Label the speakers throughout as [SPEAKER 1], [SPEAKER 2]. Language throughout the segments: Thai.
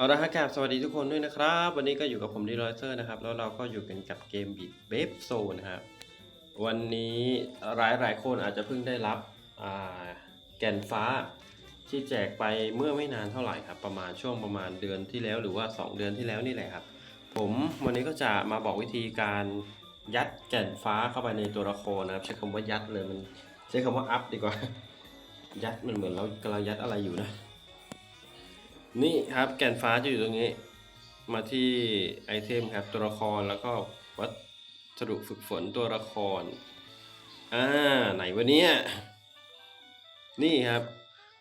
[SPEAKER 1] เอาละฮะกราบสวัสดีทุกคนด้วยนะครับ วันนี้ก็อยู่กับผมดีรอยเซอร์นะครับ แล้วเราก็อยู่กันกับเกมบิดเบฟโซนะครับ วันนี้หลายหลายคนอาจจะเพิ่งได้รับแก่นฟ้าที่แจกไปเมื่อไม่นานเท่าไหร่ครับ ประมาณช่วงประมาณเดือนที่แล้วหรือว่า 2 เดือนที่แล้วนี่แหละครับ ผมวันนี้ก็จะมาบอกวิธีการยัดแก่นฟ้าเข้าไปในตัวละครนะครับ ใช้คำว่ายัดเลยมันใช้คำว่าอัพดีกว่า ยัดมันเหมือนเรากำลังยัดอะไรอยู่นะ นี่ครับแกนฟ้าจะอยู่ตรงนี้ มาที่ไอเทมครับตัวละครแล้วก็วัสดุฝึกฝนตัวละคร อ่า ไหนวะเนี่ยนี่ครับ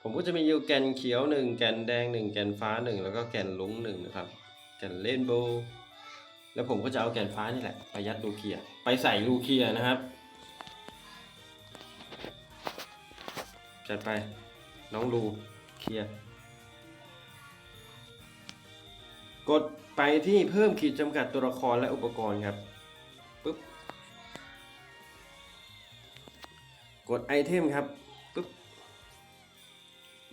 [SPEAKER 1] ผมก็จะมีอยู่แกนเขียวหนึ่งแกนแดงหนึ่งแกนฟ้าหนึ่งแล้วก็แกนลุ้งหนึ่งนะครับ แกนเลนโบแล้วผมก็จะเอาแกนฟ้านี่แหละไปยัดลูเคีย ไปใส่ลูเคียนะครับจัดไปน้องลูเคีย กดไปที่เพิ่มขีดจำกัดตัวละครและอุปกรณ์ครับปุ๊บกดไอเทมครับปุ๊บ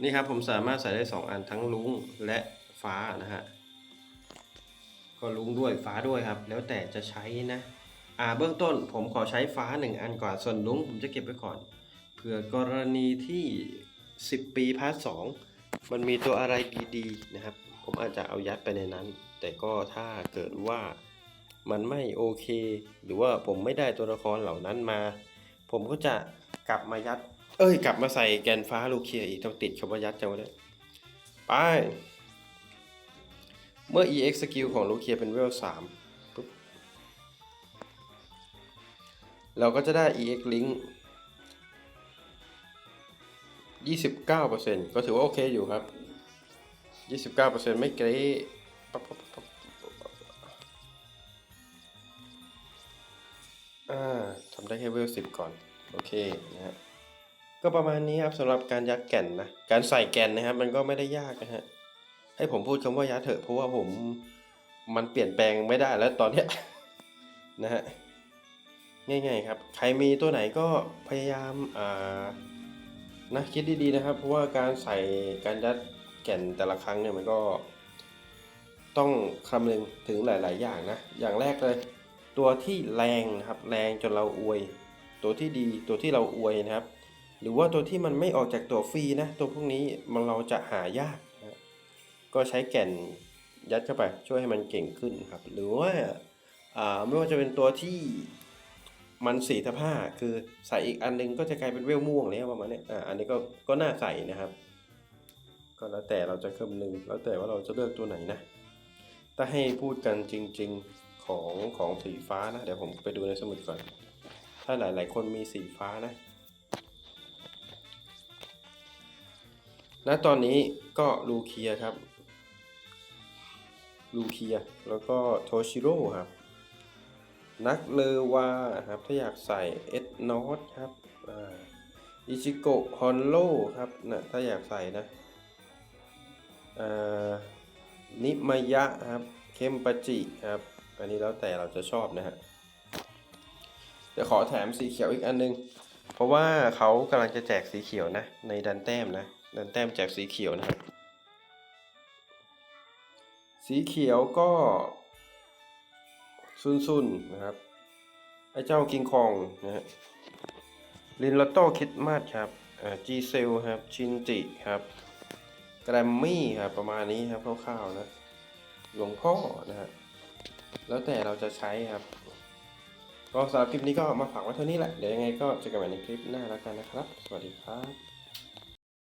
[SPEAKER 1] นี่ครับผมสามารถใส่ได้ 2 อันทั้งลุงและฟ้านะฮะก็ลุงด้วยฟ้าด้วยครับ แล้วแต่จะใช้นะอ่าเบื้องต้นผมขอใช้ฟ้า 1 อันก่อนส่วนลุงผมจะเก็บไว้ก่อนเผื่อกรณีที่ 10 ปีพาร์ทสองมันมีตัวอะไรดีๆนะครับ ผมอาจจะเอายัดไปในนั้น แต่ก็ถ้าเกิดว่ามันไม่โอเค หรือว่าผมไม่ได้ตัวละครเหล่านั้นมา ผมก็จะกลับมายัด เอ้ย กลับมาใส่แกนฟ้าลูเคียอีกต้องติดคำว่ายัดจังเนี่ยไป เมื่อ EX skill ของลูเคียเป็นเวล3ปุ๊บเราก็จะได้ EX link 29%ก็ถือว่าโอเคอยู่ครับ ยี่สิบเก้าเปอร์เซ็นต์ไม่เกรปั๊บปั๊บปั๊บปั๊บปั๊บอ่าทำได้แค่เวลสิบก่อน โอเคนะฮะก็ประมาณนี้ครับสำหรับการยัดแก่นนะ การใส่แก่นนะครับ มันก็ไม่ได้ยากนะฮะ ให้ผมพูดคำว่ายัดเถอะเพราะว่าผมมันเปลี่ยนแปลงไม่ได้แล้วตอนเนี้ยนะฮะง่ายๆครับ ใครมีตัวไหนก็พยายามอ่านะคิดดีๆนะครับ เพราะว่าการใส่การยัด แก่นแต่ละครั้งเนี่ยมันก็ต้องคำนึงถึงหลาย ๆ อย่างนะ อย่างแรกเลย ตัวที่แรงนะครับ แรงจนเราอวย ตัวที่ดีตัวที่เราอวยนะครับ หรือว่าตัวที่มันไม่ออกจากตัวฟรีนะ ตัวพวกนี้มันเราจะหายากนะก็ใช้แก่นยัดเข้าไปช่วยให้มันเก่งขึ้นครับ หรือว่าไม่ว่าจะเป็นตัวที่มันสี่ทับห้าคือใส่อีกอันนึงก็จะกลายเป็นเวลม่วงแล้วประมาณเนี้ยอ่าอันนี้ก็ก็น่าใส่นะครับ ก็แล้วแต่เราจะคำนึงแล้วแต่ว่าเราจะเลือกตัวไหนนะ ถ้าให้พูดกันจริง ๆของของสีฟ้านะ เดี๋ยวผมไปดูในสมุดก่อน ถ้าหลาย ๆ คนมีสีฟ้านะณตอนนี้ก็ลูเคียครับลูเคียแล้วก็โทชิโร่ครับ นักเลวาครับ ถ้าอยากใส่เอ็ดนอตครับอิชิโกะฮอนโลครับนะถ้าอยากใส่นะ นิมยะครับเคมปจิครับอันนี้แล้วแต่เราจะชอบนะฮะเดี๋ยวขอแถมสีเขียวอีกอันนึง เพราะว่าเขากำลังจะแจกสีเขียวนะ ในดันแต้มนะ ดันแต้มแจกสีเขียวนะครับสีเขียวก็ซุนๆนะครับ ไอ้เจ้ากิงคองนะฮะลินลอตโต้คิดมาสครับจีเซลครับ ชินจิครับ แกรมมี่ครับประมาณนี้ครับคร่าวๆนะ หลวงพ่อนะฮะแล้วแต่เราจะใช้ครับ ก็สำหรับคลิปนี้ก็มาฝากไว้เท่านี้แหละ เดี๋ยวยังไงก็เจอกันใหม่ในคลิปหน้าแล้วกันนะครับ สวัสดีครับ